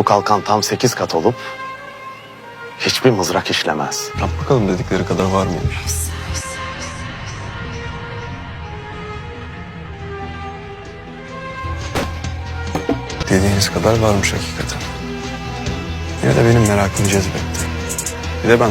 Bu kalkan tam sekiz kat olup hiçbir mızrak işlemez. Yap bakalım dedikleri kadar var mıymış? Dediğiniz kadar varmış hakikaten. Yine de benim merakımı cezbetti. Bir de ben